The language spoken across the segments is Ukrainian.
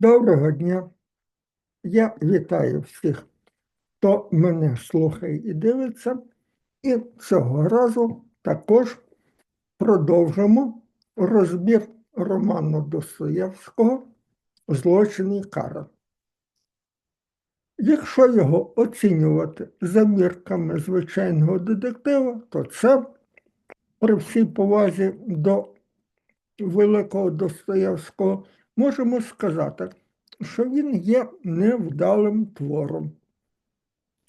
Доброго дня. Я вітаю всіх, хто мене слухає і дивиться. І цього разу також продовжимо розбір роману Достоєвського Злочин і кара. Якщо його оцінювати за мірками звичайного детектива, то це при всій повазі до великого Достоєвського можемо сказати, що він є невдалим твором.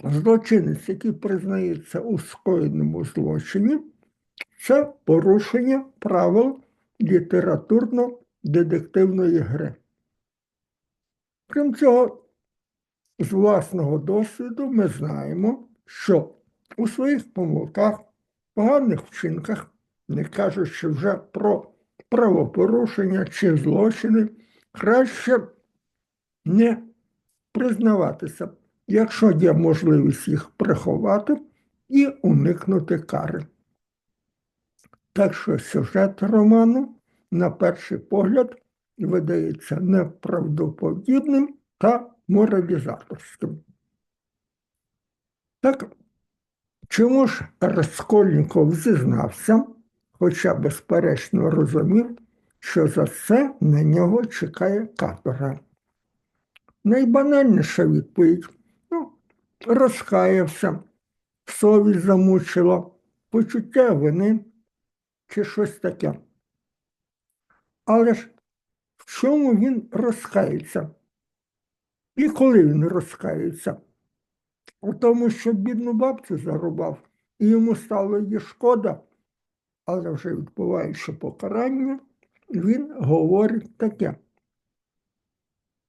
Злочинець, який признається у скоєному злочині, це порушення правил літературно-детективної гри. Крім цього, з власного досвіду ми знаємо, що у своїх помилках, поганих вчинках, не кажучи вже про правопорушення чи злочини, краще не признаватися, якщо є можливість їх приховати і уникнути кари. Так що сюжет роману, на перший погляд, видається неправдоподібним та моралізаторським. Так, чому ж Раскольніков зізнався, хоча безперечно розумів, що за це на нього чекає каторга? Найбанальніша відповідь ну, розкаявся, совість замучила, почуття вини чи щось таке. Але ж в чому він розкається? І коли він розкається? У тому, що бідну бабцю зарубав, і йому стало її шкода, але вже відбуваючи покарання, він говорить таке.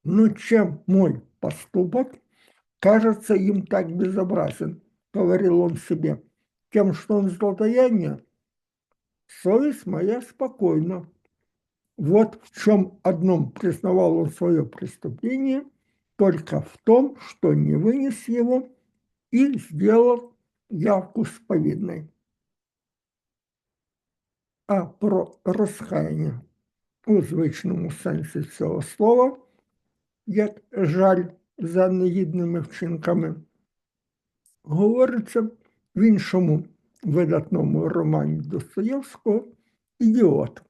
Ну, чем мой поступок кажется им так безобразен, говорил он себе, тем, что он злодеяние, совесть моя спокойна. Вот в чем одном признавал он свое преступление, только в том, что не вынес его и сделал явку с повинной. А про розкаяння у звичному сенсі цього слова, як жаль за негідними вчинками, говориться в іншому видатному романі Достоєвського Ідіот.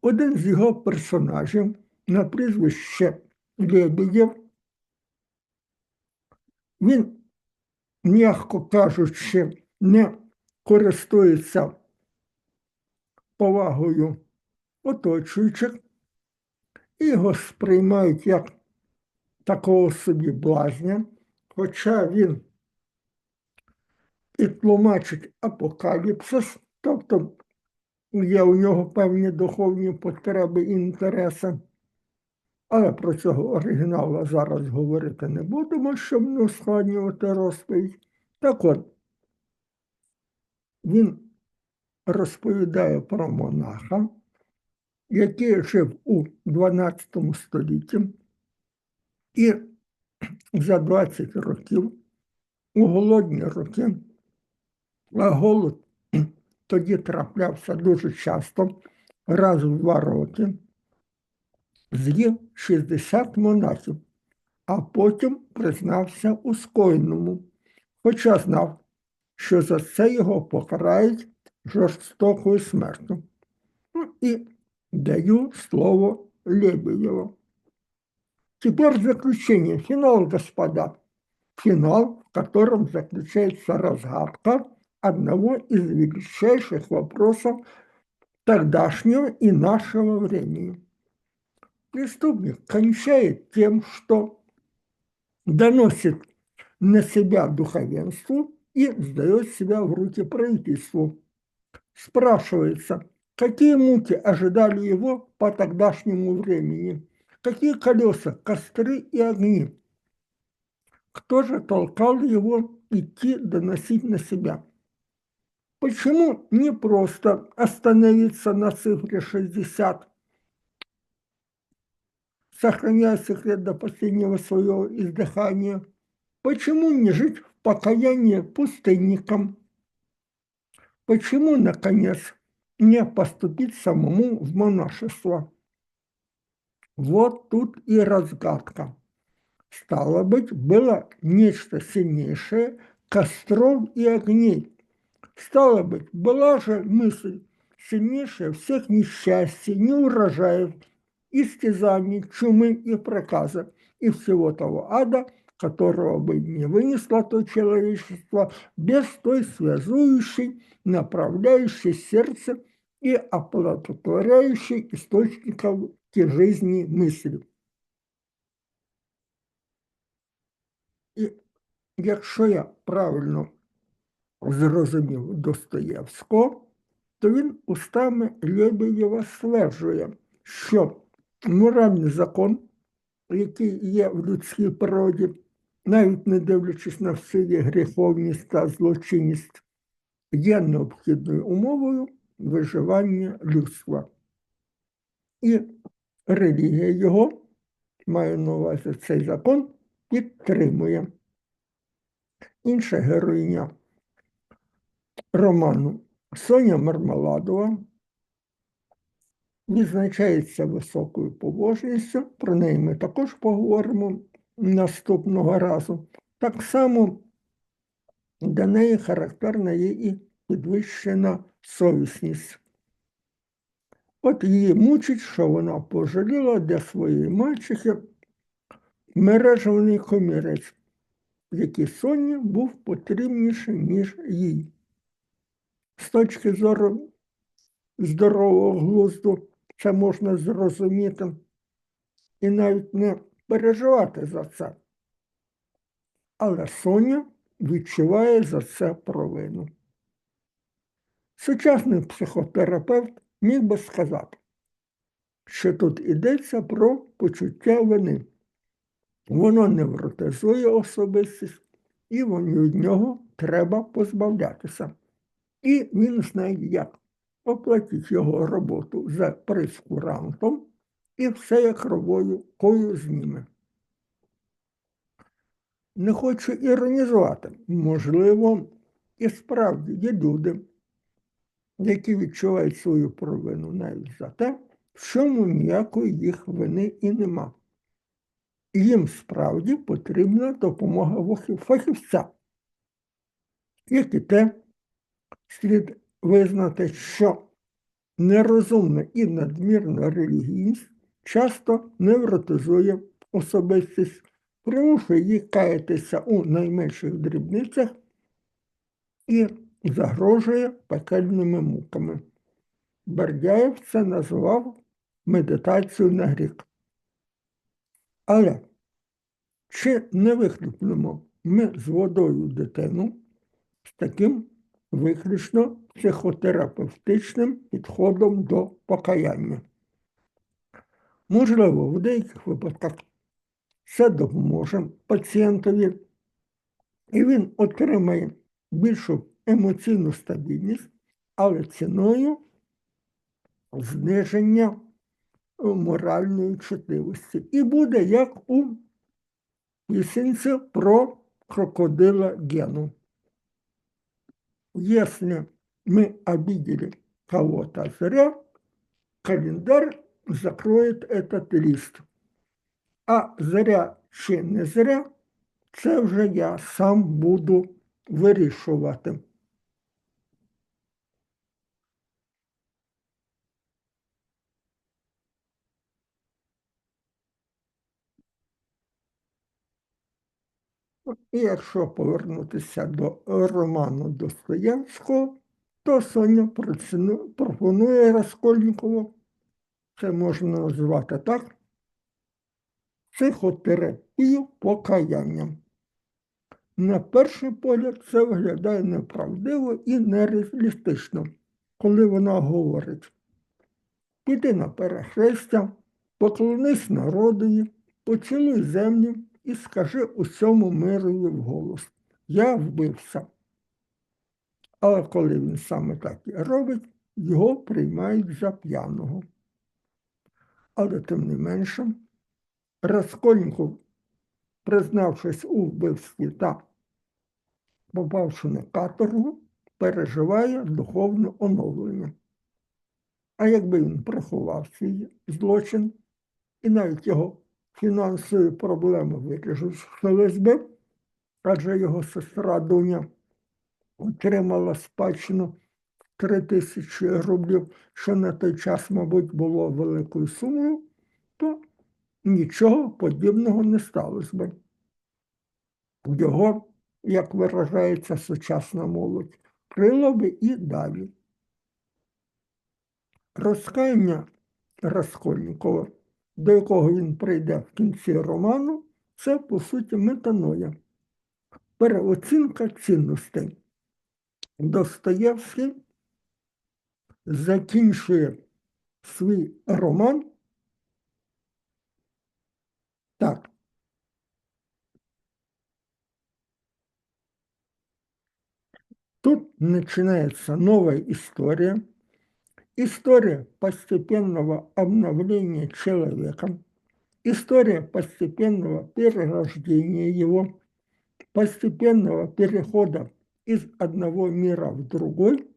Один з його персонажів на прізвище Лебедєв, він, м'яко кажучи, не користується повагою оточуючих і його сприймають як такого собі блазня, хоча він і тлумачить апокаліпсис, тобто є у нього певні духовні потреби і інтереси. Але про цього оригіналу зараз говорити не будемо, щоб не ускладнювати розповідь. Так от, він розповідає про монаха, який жив у 12 столітті і за 20 років у голодні роки, а голод тоді траплявся дуже часто, раз в два роки, з'їв 60 монахів, а потім признався у скоєному, хоча знав, що за це його покарають жорстокою смертю. Ну, і даю слово Лебедеву. Теперь заключение, финал, господа. Финал, в котором заключается разгадка одного из величайших вопросов тогдашнего и нашего времени. Преступник кончает тем, что доносит на себя духовенству и сдает себя в руки правительству. Спрашивается, какие муки ожидали его по тогдашнему времени, какие колеса, костры и огни. Кто же толкал его идти доносить на себя? Почему не просто остановиться на цифре 60, сохраняя секрет до последнего своего издыхания? Почему не жить в покаянии пустынником? Почему, наконец, не поступить самому в монашество? Вот тут и разгадка. Стало быть, было нечто сильнейшее костров и огней. Стало быть, была же мысль сильнейшая всех несчастий, неурожаев, истязаний, чумы и проказа, и всего того ада, которого бы не вынесло то человечество без той связующей, направляющей сердце и оплодотворяющей источников жизни мысли. І якщо я правильно зрозумів Достоєвського, то він устами Лебедєва стверджує, що моральний закон, який є в людській природі, навіть не дивлячись на всю гріховність та злочинність, є необхідною умовою виживання людства. І релігія його, маю на увазі цей закон, підтримує. Інша героїня роману Соня Мармеладова відзначається високою побожністю, про неї ми також поговоримо наступного разу. Так само для неї характерна є і підвищена совісність. От її мучить, що вона пожаліла для своєї мачехи мережевний комірець, який Соні був потрібніший, ніж їй. З точки зору здорового глузду це можна зрозуміти і навіть не переживати за це. Але Соня відчуває за це провину. Сучасний психотерапевт міг би сказати, що тут йдеться про почуття вини. Воно невротизує особистість, і від нього треба позбавлятися. І він знає, як оплатить його роботу за прескурантом і все як робою кою зніме. Не хочу іронізувати, можливо, і справді є люди, які відчувають свою провину навіть за те, в чому ніякої їх вини і нема. Їм справді потрібна допомога фахівця, як і те, слід визнати, що нерозумна і надмірна релігійність часто невротизує особистість, примушує її каятися у найменших дрібницях і загрожує пекельними муками. Бердяєв це назвав медитацію на грік. Але чи не вихлюпнемо ми з водою дитину з таким виключно психотерапевтичним підходом до покаяння? Можливо, в деяких випадках це допоможе пацієнтові, і він отримає більшу емоційну стабільність, але ціною зниження моральної чутливості. І буде як у пісенці про крокодила Гену. Если мы обидели кого-то зря, календарь закроет этот лист. А зря чи не зря, це вже я сам буду вирішувати. І якщо повернутися до роману Достоєвського, то Соня пропонує Раскольникову, це можна назвати так, психотерапію покаянням. На перший погляд, це виглядає неправдиво і нереалістично, коли вона говорить: піди на перехрестя, поклонись народові, поцілуй землю і скажи усьому мирові вголос. Я вбився. Але коли він саме так і робить, його приймають за п'яного. Але тим не менше, Раскольников, признавшись у вбивстві та попавши на каторгу, переживає духовне оновлення. А якби він приховав свій злочин і навіть його фінансові проблеми вирішились би, адже його сестра Дуня отримала спадщину 3 тисячі рублів, що на той час, мабуть, було великою сумою, то нічого подібного не сталося би. Його, як виражається сучасна молодь, крило би і далі. Розкаяння Раскольникова, до якого він прийде в кінці роману, це, по суті, метаноя, переоцінка цінностей. Достоєвський закінчує свій роман так. Тут начинается новая история, история постепенного обновления человека, история постепенного перерождения его, постепенного перехода из одного мира в другой,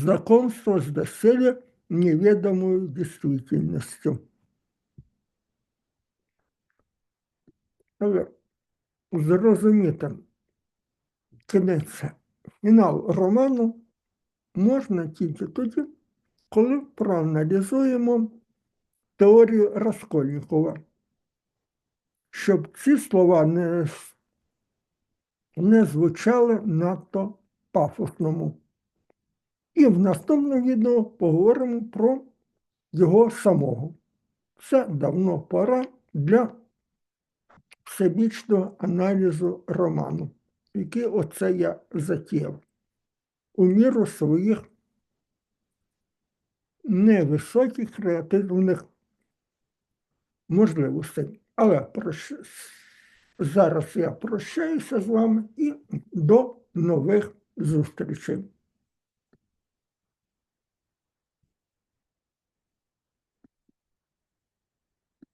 знакомство с доселе неведомую действительностью. Зрозуміти кінець, фінал роману можна тільки тоді, коли проаналізуємо теорію Раскольникова, щоб ці слова не, не звучали надто пафосному. І в наступному відео поговоримо про його самого. Це давно пора для всебічного аналізу роману, який оце я затіяв у міру своїх невисоких креативних можливостей. Але прощ- зараз я прощаюся з вами і до нових зустрічей.